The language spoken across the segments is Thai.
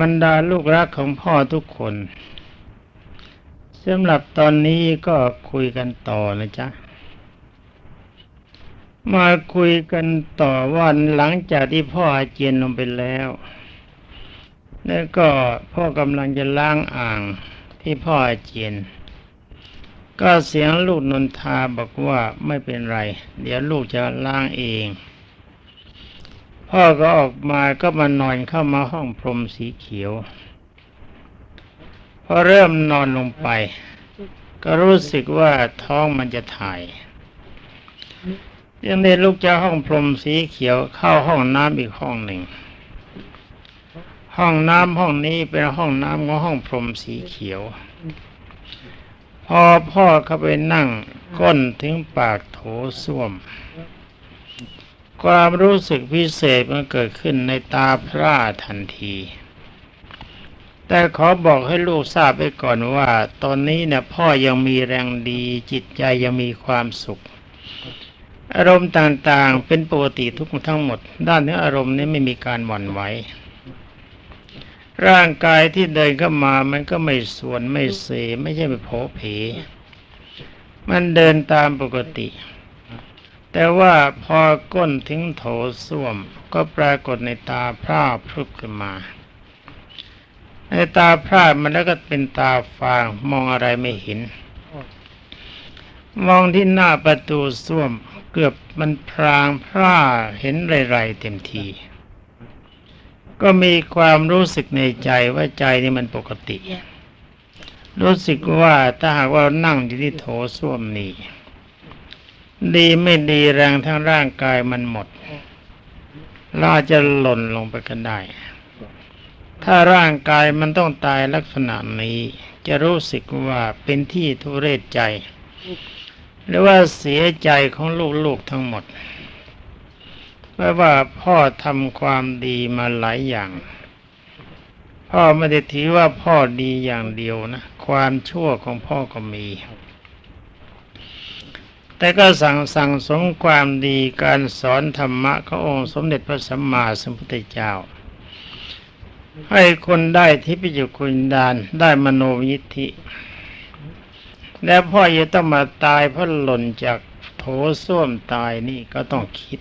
บรรดาลูกรักของพ่อทุกคนสำหรับตอนนี้ก็คุยกันต่อนะจ๊ะ มาคุยกันต่อวันหลังจากที่พ่ออาเจียนลงไปแล้ว แล้วก็พ่อกำลังจะล้างอ่างที่พ่ออาเจียน ก็เสียงลูกนนทาบอกว่าไม่เป็นไร เดี๋ยวลูกจะล้างเอง พ่อก็ออกมาก็มานอนเข้ามาห้องพรมสีเขียว พอเริ่มนอนลงไป ก็รู้สึกว่าท้องมันจะถ่ายยังได้ลุกจากห้องพรมสีเขียวเข้าห้องน้ำอีกห้องหนึ่ง ห้องน้ำห้องนี้เป็นห้องน้ำของห้องพรมสีเขียว พอพ่อเข้าไปนั่งก้นถึงปากโถส้วม ความรู้สึกพิเศษมันเกิดขึ้นในตาพร่าทันที แต่ขอบอกให้ลูกทราบไว้ก่อนว่า ตอนนี้เนี่ยพ่อยังมีแรงดี จิตใจยังมีความสุข อารมณ์ต่างๆเป็นปกติทุกทั้งหมด ด้านนี้อารมณ์นี้ไม่มีการหวั่นไหวร่างกายที่เดินเข้ามามันก็ไม่ส่วนไม่เสไม่ใช่ไปโผเพมันเดินตามปกติ แต่ว่าพอก้นถึงโถส้วม ก็ปรากฏในตาพร่าพรึบขึ้นมา ในตาพร่ามันแล้วก็เป็นตาฟางมองอะไรไม่เห็น มองที่หน้าประตูส้วมเกือบมันพรางพร่าเห็นไรๆเต็มที ก็มีความรู้สึกในใจว่าใจนี่มันปกติ รู้สึกว่าถ้าหากว่านั่งอยู่ที่โถส้วมนี่ ดีไม่ดีแรงทั้งร่างกายมันหมดเราจะหล่นลงไปกันได้ ถ้าร่างกายมันต้องตายลักษณะนี้ จะรู้สึกว่าเป็นที่ทุเรศใจ หรือว่าเสียใจของลูกๆทั้งหมดเพราะว่าพ่อทำความดีมาหลายอย่าง พ่อไม่ได้ถือว่าพ่อดีอย่างเดียวนะ ความชั่วของพ่อก็มี แต่ก็สั่งสั่งสมความดีการสอนธรรมะขององค์สมเด็จพระสัมมาสัมพุทธเจ้า ให้คนได้ทิพยคุณดานได้มโนยิทธิ แล้วพ่อจะต้องมาตายเพราะหล่นจากโถส้วมตายนี่ก็ต้องคิด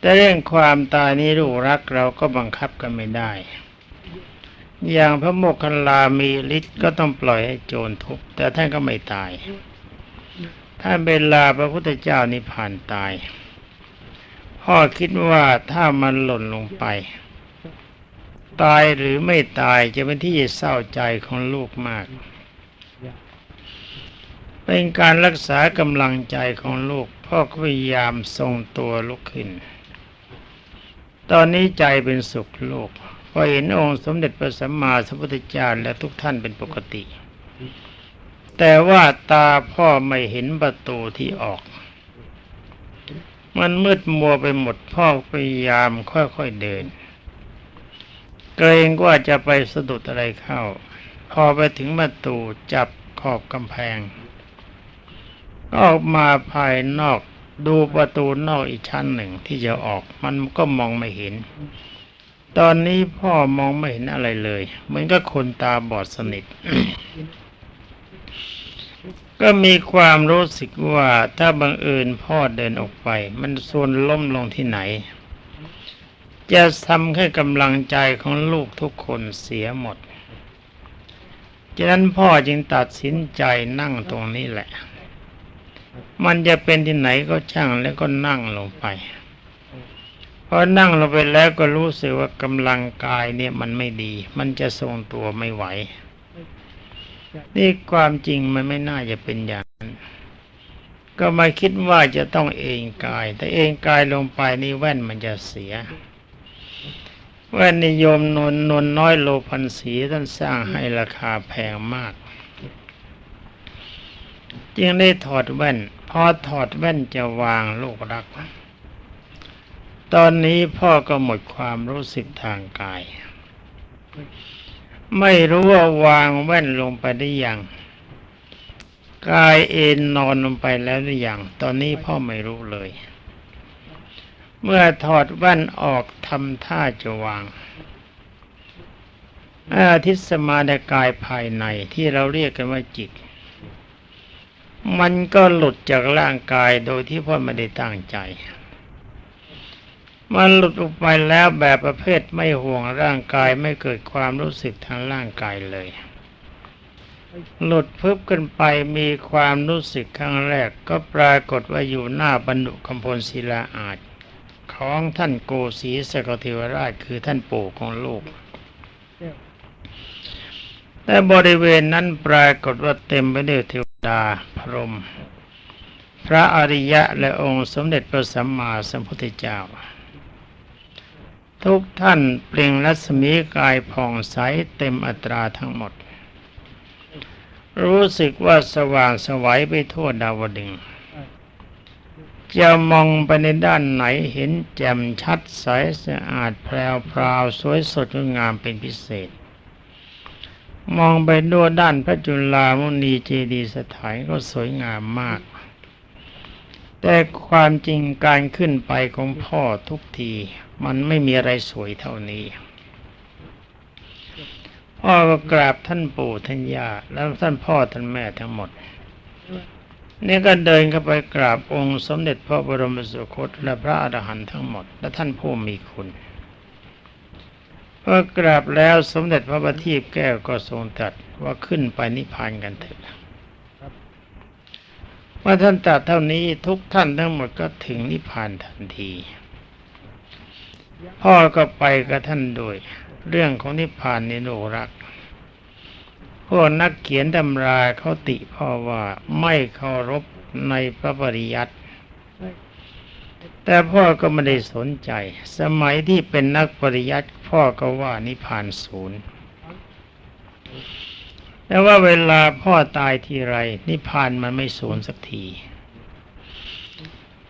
แต่เรื่องความตายนี้ลูกรักเราก็บังคับกันไม่ได้ อย่างพระโมคคัลลามีฤทธิ์ก็ต้องปล่อยให้โจรทุบแต่ท่านก็ไม่ตาย ท่านเวลาพระพุทธเจ้านิพพานตาย พ่อคิดว่าถ้ามันหล่นลงไป ตายหรือไม่ตายจะเป็นที่เศร้าใจของลูกมาก เป็นการรักษากำลังใจของลูก พ่อก็พยายามทรงตัวลุกขึ้น ตอนนี้ใจเป็นสุขโลกพอเห็นองค์สมเด็จพระสัมมาสัมพุทธเจ้าและทุกท่านเป็นปกติ แต่ว่าตาพ่อไม่เห็นประตูที่ออก มันมืดมัวไปหมดพ่อพยายามค่อยๆเดิน เกรงว่าจะไปสะดุดอะไรเข้า พอไปถึงประตูจับขอบกำแพง ออกมาภายนอกดูประตูนอกอีกชั้นหนึ่งที่จะออกมันก็มองไม่เห็น ตอนนี้พ่อมองไม่เห็นอะไรเลย เหมือนกับคนตาบอดสนิท ก็มีความรู้สึกว่าถ้าบังเอิญพ่อเดินออกไป มันส่วนล้มลงที่ไหน จะทำให้กำลังใจของลูกทุกคนเสียหมดฉะนั้นพ่อจึงตัดสินใจนั่งตรงนี้แหละ มันจะเป็นที่ไหนก็ช่างแล้วก็นั่งลงไปพอนั่งลงไปแล้วก็รู้สึกว่ากำลังกายเนี่ยมันไม่ดี มันจะทรงตัวไม่ไหว นี่ความจริงมันไม่น่าจะเป็นอย่างนั้น ก็มาคิดว่าจะต้องเองกาย แต่เองกายลงไปนี่แว่นมันจะเสีย แว่นนิยมนนนนน้อยโลพันสีท่านสร้างให้ราคาแพงมาก จึงได้ถอดแว่น พอถอดแว่นจะวางลูกรัก ตอนนี้พ่อก็หมดความรู้สึกทางกาย ไม่รู้ว่าวางแว่นลงไปได้ยังกายเอนนอนลงไปแล้วหรือยังตอนนี้พ่อไม่รู้เลย เมื่อถอดแว่นออกทำท่าจะวางอาทิตสมาในกายภายในที่เราเรียกกันว่าจิต มันก็หลุดจากร่างกายโดยที่พ่อไม่ได้ตั้งใจ มันหลุดออกไปแล้วแบบประเภทไม่ห่วงร่างกายไม่เกิดความรู้สึกทางร่างกายเลย หลุดพึบขึ้นไปมีความรู้สึกครั้งแรก ก็ปรากฏว่าอยู่หน้าบรรดุคำพลศิลาอาจของท่านโกศีสกเทวราชคือท่านปู่ของลูกแต่บริเวณนั้นปรากฏว่าเต็มไปด้วยเทวดาพรหมพระอริยะและองค์สมเด็จพระสัมมาสัมพุทธเจ้า ทุกท่านเปล่งรัศมีกายผ่องใสเต็มอัตราทั้งหมด รู้สึกว่าสว่างสวัยไปทั่วดาวดึงจะมองไปในด้านไหนเห็นแจ่มชัดใสสะอาดแพรวพราวสวยสดงดงามเป็นพิเศษ มองไปด้วยด้านพระจุลามุนีเจดีย์สถานก็สวยงามมาก แต่ความจริงการขึ้นไปของพ่อทุกที มันไม่มีอะไรสวยเท่านี้ พ่อก็กราบท่านปู่ท่านย่าแล้วท่านพ่อท่านแม่ทั้งหมดนี่ก็เดินเข้าไปกราบองค์สมเด็จพระบรมสุคตและพระอรหันต์ทั้งหมด และท่านผู้มีคุณพอกราบแล้วสมเด็จพระบัณฑิตแก้วก็ทรงตรัสว่าขึ้นไปนิพพานกันเถิด มื่อท่านตรัสเท่านี้ทุกท่านทั้งหมดก็ถึงนิพพานทันที พ่อก็ไปกับท่านโดยเรื่องของนิพพานนี่โนรักพวกนักเขียนตำราเขาติพ่อว่าไม่เคารพในพระปริยัติแต่พ่อก็ไม่ได้สนใจ สมัยที่เป็นนักปริยัติพ่อก็ว่านิพพานศูนย์ แต่ว่าเวลาพ่อตายทีไร นิพพานมันไม่ศูนย์สักที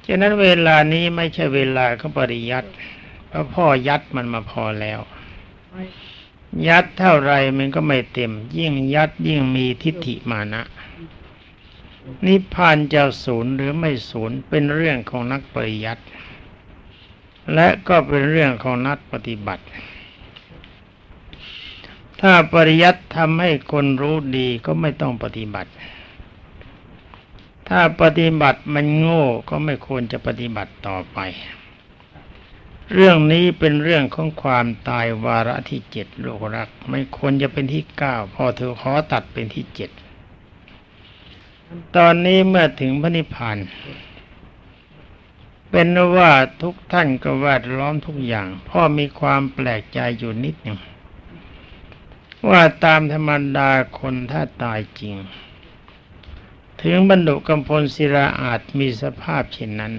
ฉะนั้นเวลานี้ไม่ใช่เวลาเขาปริยัติเพราะพ่อยัดมันมาพอแล้ว ยัดเท่าไรมันก็ไม่เต็ม ยิ่งยัดยิ่งมีทิฏฐิมานะ นิพพานจะศูนย์หรือไม่ศูนย์เป็นเรื่องของนักปริยัติและก็เป็นเรื่องของนักปฏิบัติ ถ้าปริยัติทำให้คนรู้ดีก็ไม่ต้องปฏิบัติ ถ้าปฏิบัติมันโง่ก็ไม่ควรจะปฏิบัติต่อไป เรื่องนี้เป็นเรื่องของความตายวาระที่เจ็ดโลกรัก ไม่ควรจะเป็นที่เก้าพอเธอขอตัดเป็นที่เจ็ดตอนนี้เมื่อถึงพระนิพพานเป็นว่าทุกท่านก็แวดล้อมทุกอย่าง พ่อมีความแปลกใจอยู่นิดหนึ่ง ว่าตามธรรมดาคนถ้าตายจริง ถึงบรรดุกำพลศิลาอาจมีสภาพเช่นนั้น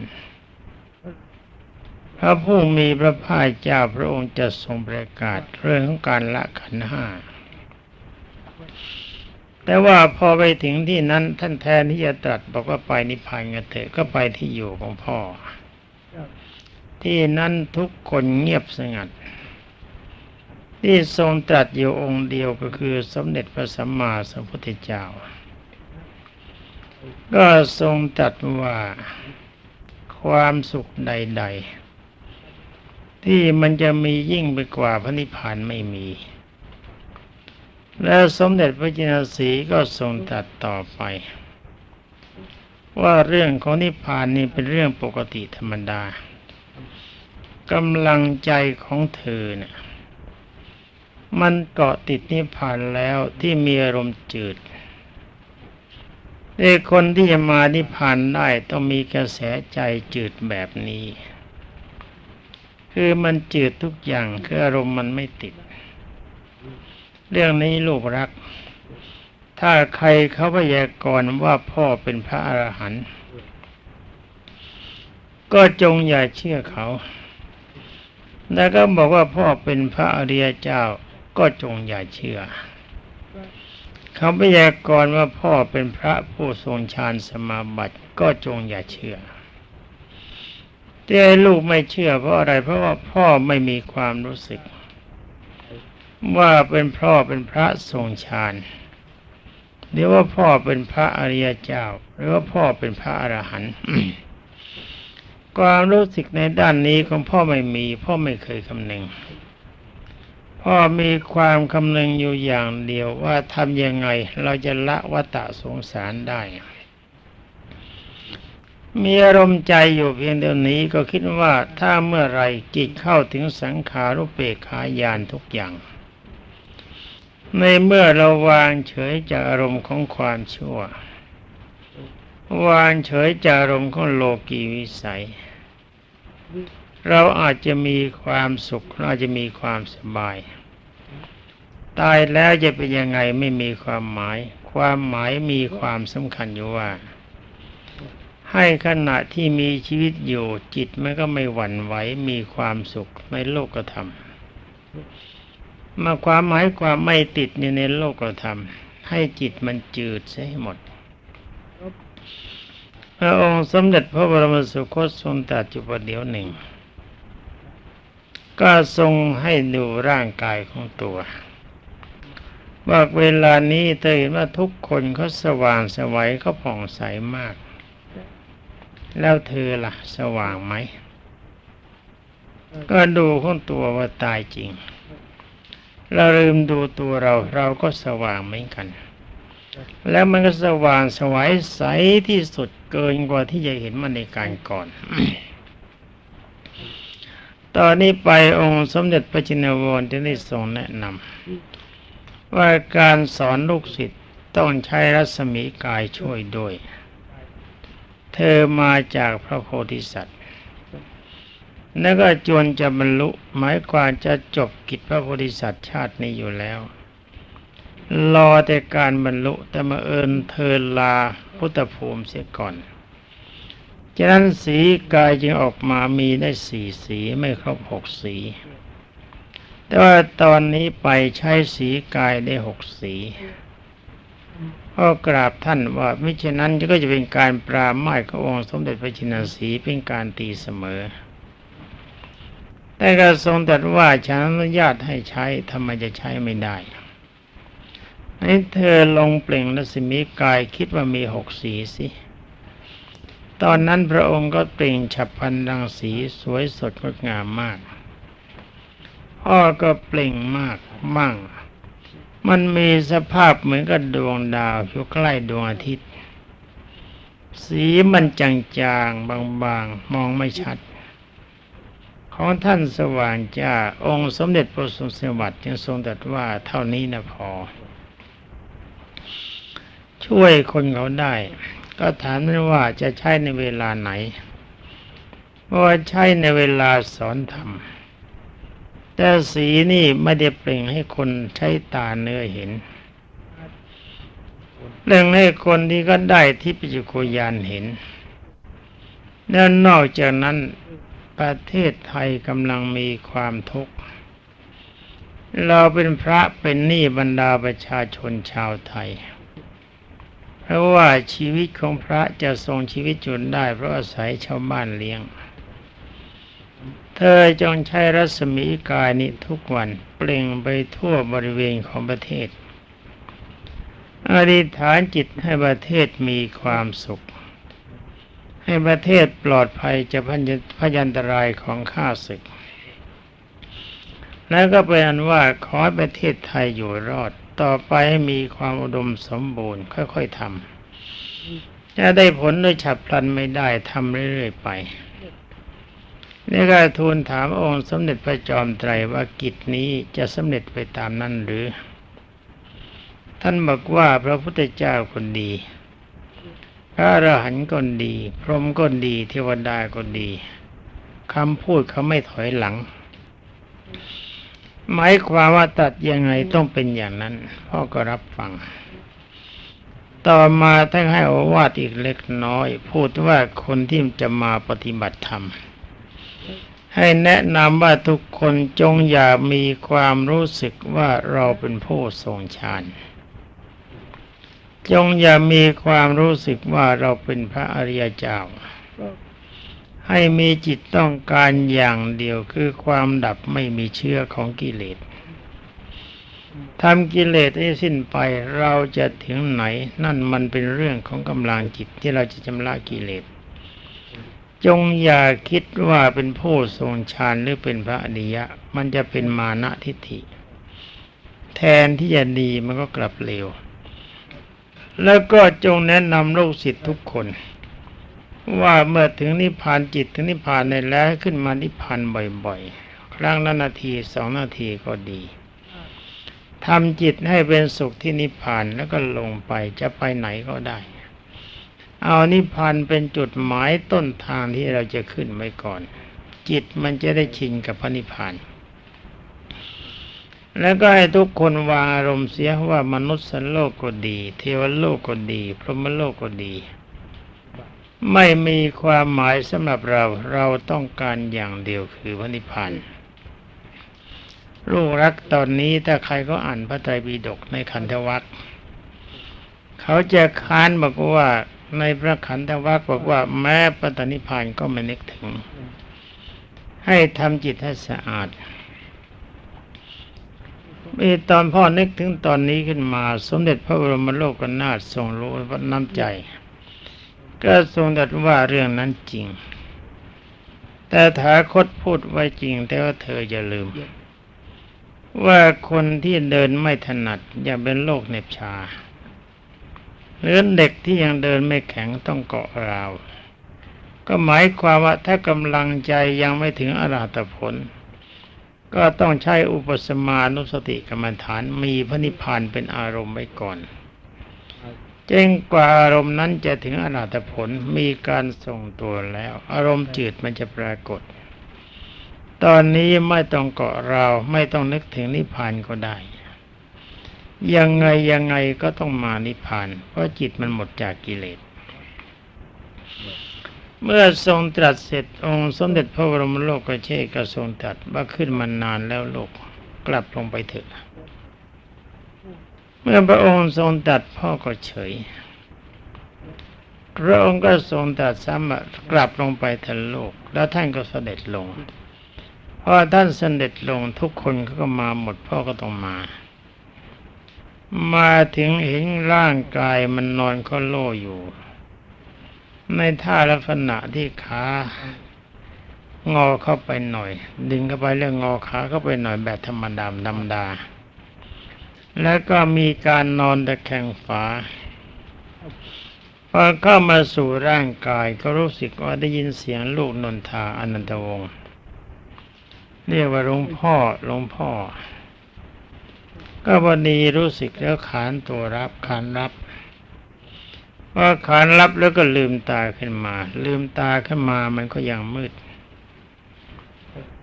พระผู้มีพระภาคเจ้าพระองค์จะทรงประกาศเรื่องของการละขันห้าแต่ว่าพอไปถึงที่นั้นท่านแทนที่จะตรัสบอกว่าไปนิพพานกันเถอะก็ไปที่อยู่ของพ่อ ที่นั้นทุกคนเงียบสงัด ที่ทรงตรัสอยู่องค์เดียวก็คือสมเด็จพระสัมมาสัมพุทธเจ้า ก็ทรงตรัสว่าความสุขใด ๆ ที่มันจะมียิ่งไปกว่าพระนิพพานไม่มี แล้วสมเด็จพระจินสีก็ทรงตรัสต่อไป ว่าเรื่องของนิพพานนี่เป็นเรื่องปกติธรรมดากำลังใจของเธอเนี่ย มันเกาะติดนิพพานแล้วที่มีอารมณ์จืดเด็กคนที่จะมานิพพานได้ต้องมีกระแสใจจืดแบบนี้ คือมันจืดทุกอย่างคืออารมณ์มันไม่ติด เรื่องนี้ลูกรัก ถ้าใครเขาพยากรณ์ว่าพ่อเป็นพระอรหันต์ก็จงอย่าเชื่อเขา แล้วก็บอกว่าพ่อเป็นพระอริยเจ้า ก็จงอย่าเชื่อเขาพยากรณ์ว่าพ่อเป็นพระผู้ทรงฌานสมาบัติก็จงอย่าเชื่อแต่ลูกไม่เชื่อเพราะอะไร เพราะว่าพ่อไม่มีความรู้สึก ว่าเป็นพ่อเป็นพระทรงฌานหรือว่าพ่อเป็นพระอริยเจ้า หรือว่าพ่อเป็นพระอรหันต์ความรู้สึกในด้านนี้ของพ่อไม่มี พ่อไม่เคยคำนึง พ่อมีความคำนึงอยู่อย่างเดียวว่าทำยังไงเราจะละวัฏสงสารได้ มีอารมณ์ใจอยู่เพียงเดียวนี้ก็คิดว่าถ้าเมื่อไรจิตเข้าถึงสังขารุปเปกขายานทุกอย่าง ในเมื่อเราวางเฉยจากอารมณ์ของความชั่ว วางเฉยจากอารมณ์ของโลกีวิสัยเราอาจจะมีความสุขเราอาจจะมีความสบาย ตายแล้วจะเป็นยังไงไม่มีความหมาย ความหมายมีความสำคัญอยู่ว่า ให้ขณะที่มีชีวิตอยู่จิตมันก็ไม่หวั่นไหวมีความสุขในโลกธรรมมาความหมายความไม่ติดอยู่ในโลกธรรมให้จิตมันจืดเสียให้หมด พระองค์สมเด็จพระบรมสุคตทรงตรัสอยู่ประเดี๋ยวหนึ่ง ก็ทรงให้ดูร่างกายของตัว ว่าเวลานี้เธอเห็นว่าทุกคนเขาสว่างสวัยเขาผ่องใสมาก แล้วเธอล่ะ สว่างไหม ก็ดูของตัวว่าตายจริง เราลืมดูตัวเรา เราก็สว่างเหมือนกัน แล้วมันก็สว่างสวัยใสที่สุดเกินกว่าที่จะเห็นมาในการก่อนตอนนี้ไปองค์สมเด็จพระจินวรจะได้ทรงแนะนำ ว่าการสอนลูกศิษย์ต้องใช้รัศมีกายช่วยด้วย เธอมาจากพระโพธิสัตว์แล้วก็จวนจะบรรลุหมายความจะจบกิจพระโพธิสัตว์ชาตินี้อยู่แล้ว รอแต่การบรรลุแต่มาเอิญเธอลาพุทธภูมิเสียก่อนฉะนั้นสีกายจึงออกมามีได้สี่สีไม่ครบหกสี แต่ว่าตอนนี้ไปใช้สีกายได้หกสีก็กราบท่านว่ามิฉะนั้นก็จะเป็นการปราหมายขององค์สมเด็จพระชินสีเป็นการตีเสมอ แต่ก็ทรงตรัสว่าฉันอนุญาตให้ใช้ทำไมจะใช้ไม่ได้ให้เธอลงเปล่งรัศมีกายคิดว่ามีหกสีสิ ตอนนั้นพระองค์ก็เปล่งฉับพลันรังสีสวยสดงดงามมาก พ่อก็เปล่งมากมั่ง มันมีสภาพเหมือนกับดวงดาวอยู่ใกล้ดวงอาทิตย์ สีมันจางๆ บางๆ มองไม่ชัด ของท่านสว่างจ้า องค์สมเด็จพระสุสวัสดิ์จึงทรงตรัสว่าเท่านี้นะพอ ช่วยคนเขาได้ ก็ถามนั้นว่าจะใช้ในเวลาไหนว่าใช้ในเวลาสอนธรรม แต่สีนี่ไม่ได้เปล่งให้คนใช้ตาเนื้อเห็นเปล่งให้คนที่ก็ได้ที่ปิจุโกยานเห็น แล้วนอกจากนั้นประเทศไทยกำลังมีความทุกข์ เราเป็นพระเป็นหนี้บรรดาประชาชนชาวไทย เพราะว่าชีวิตของพระจะทรงชีวิตจนได้เพราะอาศัยชาวบ้านเลี้ยง เธอจงใช้รัศมีกายนี้ทุกวันเปล่งไปทั่วบริเวณของประเทศ อธิษฐานจิตให้ประเทศมีความสุข ให้ประเทศปลอดภัยจากพยันตรายของข้าศึก แล้วก็เป็นอันว่าขอให้ประเทศไทยอยู่รอด ต่อไปให้มีความอุดมสมบูรณ์ค่อยๆทำจะได้ผลโดยฉับพลันไม่ได้ทำเรื่อยๆไป นี่ก็ทูลถามองค์สมเด็จพระจอมไตรว่ากิจนี้จะสำเร็จไปตามนั้นหรือ ท่านบอกว่าพระพุทธเจ้าคนดี พระอรหันต์ก็ดี พรหมก็ดี เทวดาก็ดีคำพูดเขาไม่ถอยหลัง หมายความว่าตัดยังไงต้องเป็นอย่างนั้น พ่อก็รับฟัง ต่อมาท่านให้อวาทอีกเล็กน้อย พูดว่าคนที่จะมาปฏิบัติธรรม ให้แนะนำว่าทุกคนจงอย่ามีความรู้สึกว่าเราเป็นผู้ทรงฌานจงอย่ามีความรู้สึกว่าเราเป็นพระอริยเจ้า ให้มีจิตต้องการอย่างเดียวคือความดับไม่มีเชื้อของกิเลสทำกิเลสให้สิ้นไปเราจะถึงไหน นั่นมันเป็นเรื่องของกำลังจิตที่เราจะชำระกิเลส จงอย่าคิดว่าเป็นผู้ทรงฌานหรือเป็นพระอริยะ มันจะเป็นมานะทิฏฐิ แทนที่จะดีมันก็กลับเลว แล้วก็จงแนะนำลูกศิษย์ทุกคน ว่าเมื่อถึงนิพพานจิตถึงนิพพานในแล้วขึ้นมานิพพานบ่อยๆ ครั้งละนาทีสองนาทีก็ดีทำจิตให้เป็นสุขที่นิพพานแล้วก็ลงไปจะไปไหนก็ได้ เอานิพพานเป็นจุดหมายต้นทางที่เราจะขึ้นไว้ก่อน จิตมันจะได้ชินกับพระนิพพาน แล้วก็ให้ทุกคนวางอารมณ์เสียว่ามนุษย์สันโลกก็ดี เทวโลกก็ดี พรหมโลกก็ดี ไม่มีความหมายสำหรับเราเราต้องการอย่างเดียวคือพระนิพพานลูกรักตอนนี้ถ้าใครก็อ่านพระไตรปิฎกในขันธวัคเขาจะค้านบอกว่า ในพระขันธวัคบอกว่าแม้ปตนิพานก็ไม่นึกถึง ให้ทำจิตให้สะอาดมีตอนพ่อนึกถึงตอนนี้ขึ้นมา สมเด็จพระบรมโลกนาถทรงรู้ว่าน้ำใจ ก็ทรงตรัสว่าเรื่องนั้นจริง แต่ถาคตพูดไว้จริง แต่ว่าเธออย่าลืม ว่าคนที่เดินไม่ถนัดอย่าเป็นโรคเน็บชา หรือเด็กที่ยังเดินไม่แข็งต้องเกาะราว ก็หมายความว่าถ้ากำลังใจยังไม่ถึงอรหัตผล ก็ต้องใช้อุปสมานุสติกรรมฐานมีพระนิพพานเป็นอารมณ์ไว้ก่อนเจงกว่าอารมณ์นั้นจะถึงอรหัตผลมีการส่งตัวแล้ว อารมณ์จืดมันจะปรากฏ ตอนนี้ไม่ต้องเกาะเราไม่ต้องนึกถึงนิพพานก็ได้ ยังไงยังไงก็ต้องมานิพพาน เพราะจิตมันหมดจากกิเลส เมื่อทรงตรัสเสร็จองค์สมเด็จพระบรมโลกกเชษก็ทรงตรัสว่าขึ้นมานานแล้วโลกกลับลงไปเถอะ เมื่อพระองค์ทรงตรัสพ่อก็เฉย พระองค์ก็ทรงตรัสซ้ำกลับลงไปทันโลก แล้วท่านก็เสด็จลงพอท่านเสด็จลงทุกคนเขาก็มาหมดพ่อก็ต้องมา มาถึงเห็นร่างกายมันนอนก็โล่อยู่ ในท่าลักษณะที่ขางอเข้าไปหน่อย ดึงเข้าไปเรื่องงอขาเข้าไปหน่อยแบบธรรมดาธรรมดา แล้วก็มีการนอนตะแคงฝาพอเข้ามาสู่ร่างกายก็รู้สึกว่าได้ยินเสียงลูกนนทาอนันตวงศ์เรียกว่าหลวงพ่อหลวงพ่อ ก็วันนี้รู้สึกแล้วขานตัวรับขานรับว่าขานรับแล้วก็ลืมตาขึ้นมา ลืมตาขึ้นมามันก็ยังมืด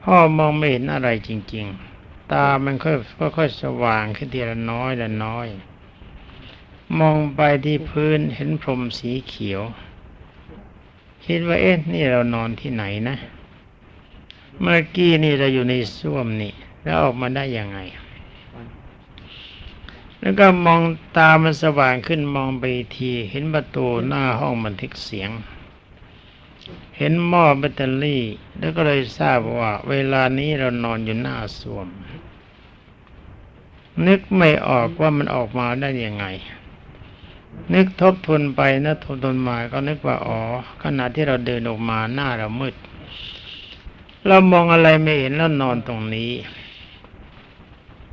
พ่อมองไม่เห็นอะไรจริง ๆ ตามันค่อยค่อยสว่างขึ้นทีละน้อยละน้อย มองไปที่พื้นเห็นพรมสีเขียว คิดว่าเอ๊ะนี่เรานอนที่ไหนนะ เมื่อกี้นี่เราอยู่ในส้วมนี่ แล้วออกมาได้ยังไง แล้วก็มองตามันสว่างขึ้นมองไปทีเห็นประตูหน้าห้องบันทึกเสียง เห็นหม้อแบตเตอรี่ แล้วก็เลยทราบว่า เวลานี้เรานอนอยู่หน้าส้วม นึกไม่ออกว่ามันออกมาได้ยังไง นึกทบทวนไปนะทบทวนมาก็นึกว่าอ๋อขณะที่เราเดินออกมาหน้าเรามืด เรามองอะไรไม่เห็นแล้วนอนตรงนี้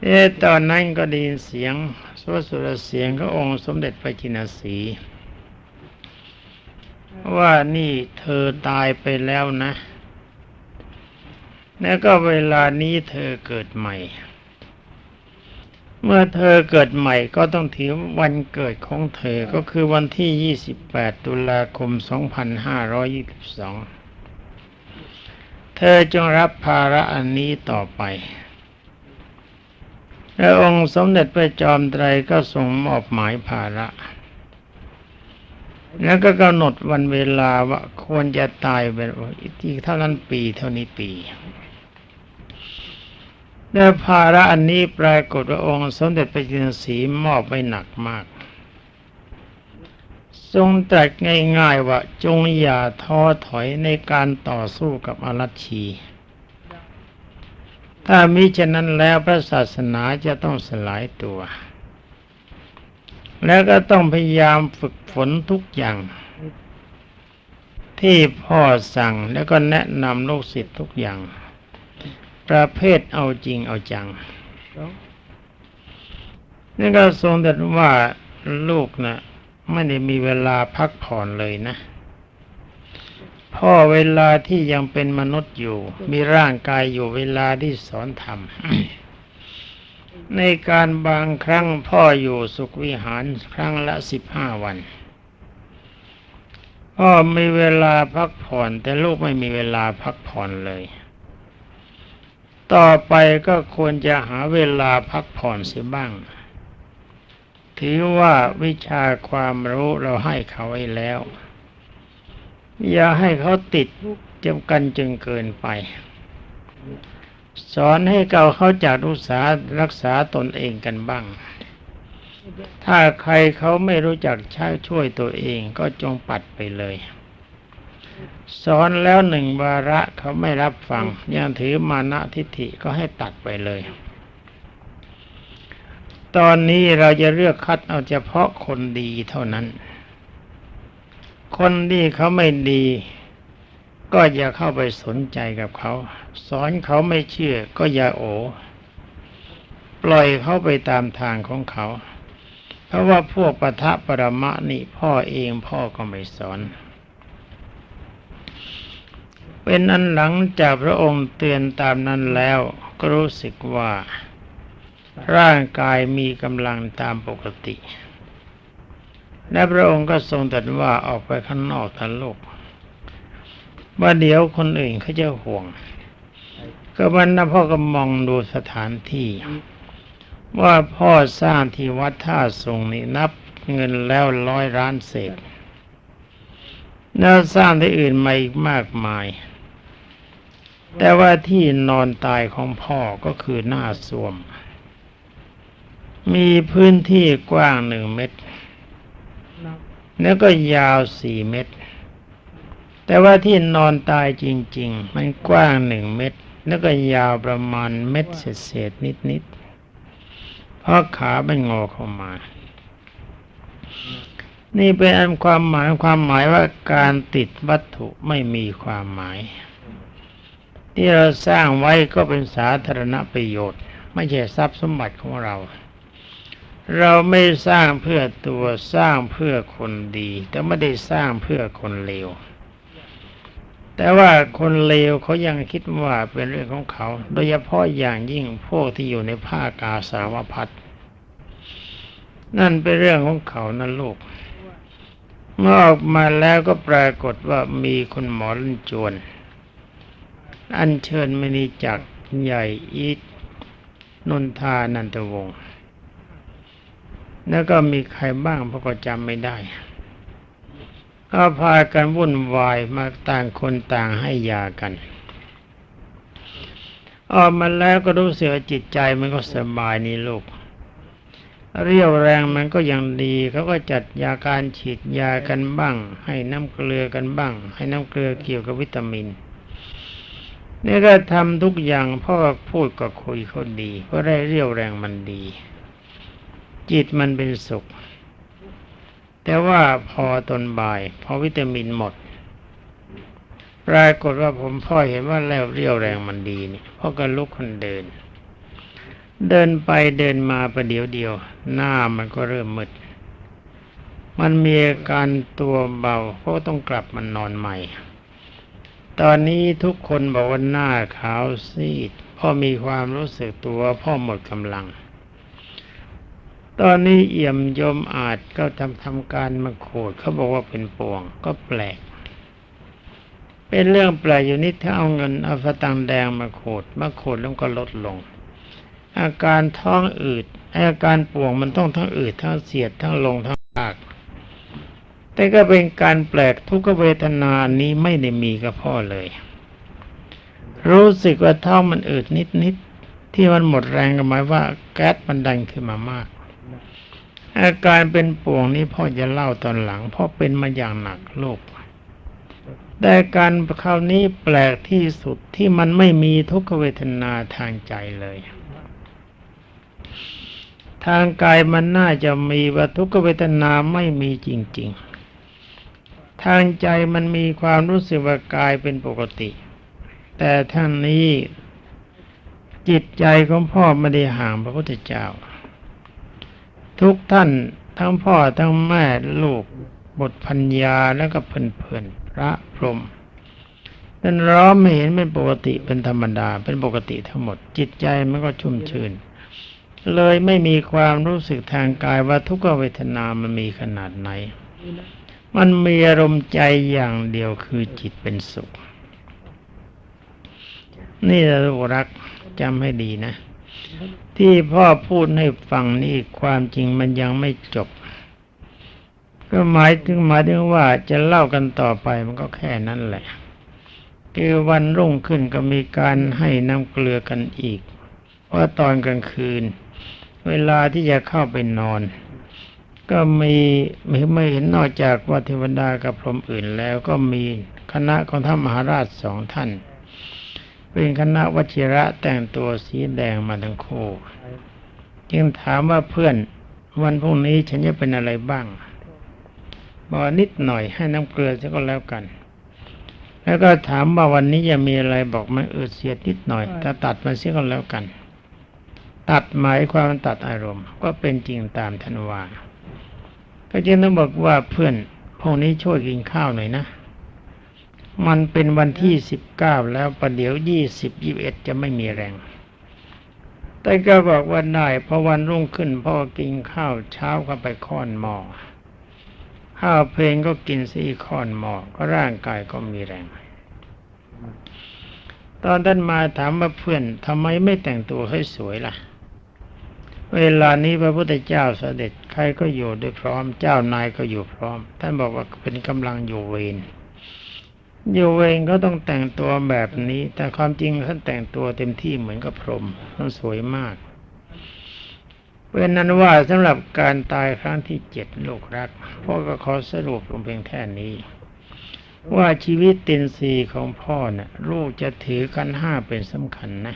เอตอนนั้นก็ได้ยินเสียงสวสุรเสียงขององค์สมเด็จพระจินสีว่านี่เธอตายไปแล้วนะ แล้วก็เวลานี้เธอเกิดใหม่ เมื่อเธอเกิดใหม่ก็ต้องถือวันเกิดของเธอก็คือวันที่ 28 ตุลาคม 2522 เธอจงรับภาระอันนี้ต่อไป และองค์สมเด็จพระจอมไตรก็ทรงมอบหมายภาระ แล้วก็กำหนดวันเวลาว่าควรจะตายเป็นอีกเท่านั้นปีเท่านี้ปีและภาระอันนี้ปรากฏว่าองค์สมเด็จพระจินสีมอบไว้หนักมาก ทรงตรัสง่ายๆว่าจงอย่าท้อถอยในการต่อสู้กับอรัชชี ถ้ามิฉะนั้นแล้วพระศาสนาจะต้องสลายตัว แล้วก็ต้องพยายามฝึกฝนทุกอย่าง ที่พ่อสั่งแล้วก็แนะนำลูกศิษย์ทุกอย่าง ประเภทเอาจริงเอาจังนี่ก็ทรงตรัสว่าลูกนะ่ะไม่ได้มีเวลาพักผ่อนเลยนะ พ่อเวลาที่ยังเป็นมนุษย์อยู่ มีร่างกายอยู่เวลาที่สอนธรรม ในการบางครั้งพ่ออยู่สุขวิหารครั้งละสิบห้าวัน พ่อมีเวลาพักผ่อน แต่ลูกไม่มีเวลาพักผ่อนเลย ต่อไปก็ควรจะหาเวลาพักผ่อนเสียบ้าง ถือว่าวิชาความรู้เราให้เขาไว้แล้ว อย่าให้เขาติดจำกันจนเกินไป สอนให้เก่าเขาจากรักษารักษาตนเองกันบ้าง ถ้าใครเขาไม่รู้จักใช้ช่วยตัวเองก็จงปัดไปเลย สอนแล้วหนึ่งวาระเขาไม่รับฟังยังถือมานะทิฏฐิก็ให้ตัดไปเลย ตอนนี้เราจะเลือกคัดเอาเฉพาะคนดีเท่านั้น คนที่เขาไม่ดี ก็อย่าเข้าไปสนใจกับเขา สอนเขาไม่เชื่อ ก็อย่าโอ ปล่อยเขาไปตามทางของเขา เพราะว่าพวกปะทะปรมะนี่พ่อเองพ่อก็ไม่สอน เป็นอันหลังจากพระองค์เตือนตามนั้นแล้ว ก็รู้สึกว่า ร่างกายมีกำลังตามปกติ และพระองค์ก็ทรงตรัสว่าออกไปข้างนอกทันโลก ว่าเดี๋ยวคนอื่นเขาจะห่วง ก็มันนะพ่อก็มองดูสถานที่ ว่าพ่อสร้างที่วัดท่าทรงนี่นับเงินแล้วร้อยล้านเศษแล้วสร้างที่อื่นมาอีกมากมาย แต่ว่าที่นอนตายของพ่อก็คือหน้าสวม มีพื้นที่กว้างหนึ่งเมตร แล้วก็ยาวสี่เมตร แต่ว่าที่นอนตายจริง ๆ มันกว้างหนึ่งเมตร แล้วก็ยาวประมาณเม็ดเศษๆนิดๆเพราะขามันงอเข้ามา นี่เป็นอันความหมายความหมายว่าการติดวัตถุไม่มีความหมาย ที่เราสร้างไว้ก็เป็นสาธารณประโยชน์ ไม่ใช่ทรัพย์สมบัติของเรา เราไม่สร้างเพื่อตัวสร้างเพื่อคนดี แต่ไม่ได้สร้างเพื่อคนเลว แต่ว่าคนเลวเขายังคิดว่าเป็นเรื่องของเขา โดยเฉพาะอย่างยิ่งพวกที่อยู่ในภาคกาสาวพัดนั่นเป็นเรื่องของเขานั่นลูก เมื่อออกมาแล้วก็ปรากฏว่ามีคุณหมอลันจวน อัญเชิญมณีจักรใหญ่อีทนนทานันตวงศ์ แล้วก็มีใครบ้างพวกก็จำไม่ได้ก็พากันวุ่นวายมาต่างคนต่างให้ยากัน ออกมาแล้วก็รู้สึกจิตใจมันก็สบายนี่ลูก เรี่ยวแรงมันก็ยังดีเขาก็จัดยาการฉีดยากันบ้าง ให้น้ำเกลือกันบ้าง ให้น้ำเกลือเกี่ยวกับวิตามินนี่ก็ทำทุกอย่างพ่อพูดก็คุยเขาดีเพราะได้เรี่ยวแรงมันดี จิตมันเป็นสุข แต่ว่าพอตนบ่าย พอวิตามินหมด ปรากฏว่าผมพ่อเห็นว่าแล้วเรียวแรงมันดีนี่พ่อก็ลุกคนเดิน เดินไปเดินมาประเดี๋ยวเดียว หน้ามันก็เริ่มมืดมันมีอาการตัวเบาเพราะต้องกลับมันนอนใหม่ ตอนนี้ทุกคนบอกว่าหน้าขาวซีดพ่อมีความรู้สึกตัวพ่อหมดกำลัง ตอนนี้เอี่ยมยมอาจก็ทำทำการมาโขดเขาบอกว่าเป็นปวง ก็แปลก เป็นเรื่องแปลกอยู่นิดถ้าเอาเงินเอาสตังแดงมาโขดมาโขดแล้วก็ลดลง อาการท้องอืดอาการป่วงมันต้องทั้งอืดทั้งเสียดทั้งลงทั้งปาก แต่ก็เป็นการแปลกทุกเวทนานี้ไม่ได้มีกับพ่อเลย รู้สึกว่าท้องมันอืดนิดนิดที่มันหมดแรงก็หมายว่าแก๊สมันดันขึ้นมามาก อาการเป็นป่วงนี้พ่อจะเล่าตอนหลังเพราะเป็นมาอย่างหนักโรคแต่การคราวนี้แปลกที่สุดที่มันไม่มีทุกขเวทนาทางใจเลย ทางกายมันน่าจะมีว่าทุกขเวทนาไม่มีจริง ๆ ทางใจมันมีความรู้สึกว่ากายเป็นปกติ แต่ท่างนี้จิตใจของพ่อไม่ได้ห่างพระพุทธเจ้า ทุกท่านทั้งพ่อทั้งแม่ลูกบทพัญญาแล้วก็เพื่อนๆพระพรหมท่นร้อมไม่เห็นเป็นปกติเป็นธรรมดา เป็นปกติทั้งหมด จิตใจมันก็ชุ่มชื่น เลยไม่มีความรู้สึกทางกายว่าทุกขเวทนามันมีขนาดไหน มันมีอารมณ์ใจอย่างเดียวคือจิตเป็นสุข นี่เรารักจำให้ดีนะ ที่พ่อพูดให้ฟังนี่ความจริงมันยังไม่จบ ก็หมายถึงหมายถึงว่าจะเล่ากันต่อไปมันก็แค่นั้นแหละคือวันรุ่งขึ้นก็มีการให้น้ำเกลือกันอีกว่าตอนกลางคืน เวลาที่จะเข้าไปนอน ก็มีไม่ไม่เห็นนอกจากว่าเทวดากับพรหมอื่นแล้วก็มีคณะของท่านมหาราชสองท่าน เป็นคณะวชิระแต่งตัวสีแดงมาทั้งคู่ จึงถามว่าเพื่อนวันพรุ่งนี้ฉันจะเป็นอะไรบ้างบอกนิดหน่อยให้น้ำเกลือซะก็แล้วกัน แล้วก็ถามว่าวันนี้จะมีอะไรบอกมันเออเสียดนิดหน่อยแต่ตัดมันเสียก็แล้วกัน ตัดหมายความตัดอารมณ์ ก็เป็นจริงตามทันวาก็จึงต้องบอกว่าเพื่อนพวกนี้ช่วยกินข้าวหน่อยนะ มันเป็นวันที่สิบเก้าแล้วประเดี๋ยวยี่สิบยี่บเอ็ดจะไม่มีแรง แต่ก็บอกว่าได้พอวันรุ่งขึ้นพ่อกินข้าวเช้าก็ไปค้อนหม้อข้าวเพลงก็กินสี่ค้อนหม้อก็ร่างกายก็มีแรง ตอนท่านมาถามว่าเพื่อนทำไมไม่แต่งตัวให้สวยล่ะ เวลานี้พระพุทธเจ้าเสด็จใครก็อยู่ด้วยพร้อม เจ้านายก็อยู่พร้อม ท่านบอกว่าเป็นกำลังอยู่เวร อยู่เวรก็ต้องแต่งตัวแบบนี้ แต่ความจริงท่านแต่งตัวเต็มที่เหมือนกับพรหมท่านสวยมากเป็นนั้นว่าสำหรับการตายครั้งที่เจ็ดลูกรักพ่อก็ขอสรุปลงเพียงแค่นี้ ว่าชีวิตตินซีของพ่อเนี่ยลูกจะถือกันห้าเป็นสำคัญนะ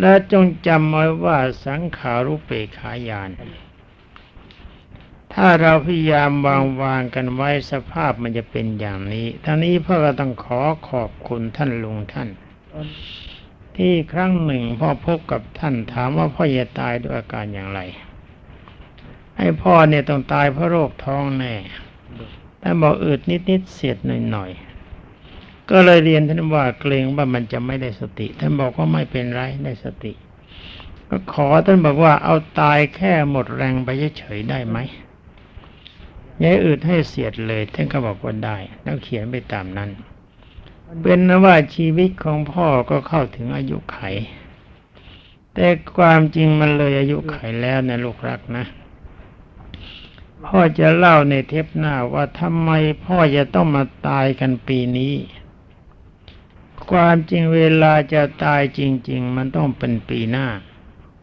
และจงจำไว้ว่าสังขารุปเปขายาน ถ้าเราพยายามวางวางกันไว้สภาพมันจะเป็นอย่างนี้ทั้งนี้พ่อก็ต้องขอขอบคุณท่านลุงท่าน ที่ครั้งหนึ่งพ่อพบกับท่านถามว่าพ่อจะตายด้วยอาการอย่างไร ให้พ่อเนี่ยต้องตายเพราะโรคท้องแน่ท่บอกอืดนิดๆเสียดหน่อยๆ ก็เลยเรียนท่านว่าเกรงว่ามันจะไม่ได้สติ ท่านบอกว่าไม่เป็นไรได้สติ ก็ขอท่านบอกว่าเอาตายแค่หมดแรงไปเฉยๆได้ไหม ยายอืดให้เสียดเลยท่านก็บอกว่าได้แล้วเขียนไปตามนั้น เป็นนว่าชีวิตของพ่อก็เข้าถึงอายุไข แต่ความจริงมันเลยอายุไขแล้วนะลูกรักนะ พ่อจะเล่าในเทปหน้าว่าทำไมพ่อจะต้องมาตายกันปีนี้ ความจริงเวลาจะตายจริง ๆ มันต้องเป็นปีหน้า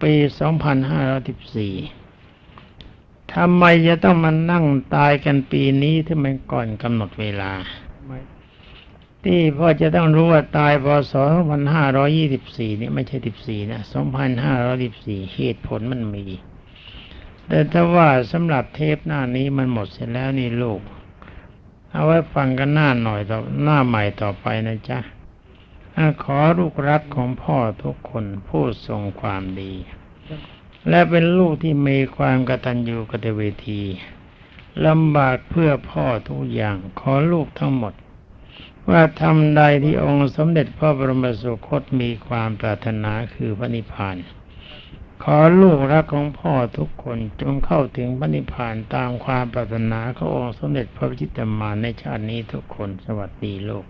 ปี 2514 ทำไมจะต้องมานั่งตายกันปีนี้ที่มันก่อนกำหนดเวลา ที่พ่อจะต้องรู้ว่าตายพศ2524 นี่ไม่ใช่ 14 นะ 2514 เหตุผลมันมี แต่ถ้าว่าสำหรับเทปหน้านี้มันหมดเสร็จแล้วนี่ลูก เอาไว้ฟังกันหน้าหน่อยต่อหน้าใหม่ต่อไปนะจ๊ะขอลูกรักของพ่อทุกคนผู้ทรงความดี และเป็นลูกที่มีความกตัญญูกตเวทีลำบากเพื่อพ่อทุกอย่างขอลูกทั้งหมด ว่าทำใดที่องค์สมเด็จพระบรมสุคตมีความปรารถนาคือพระนิพพานขอลูกรักของพ่อทุกคนจงเข้าถึงพระนิพพานตามความปรารถนาขององค์สมเด็จพระพิจิตรมารในชาตินี้ทุกคนสวัสดีโลก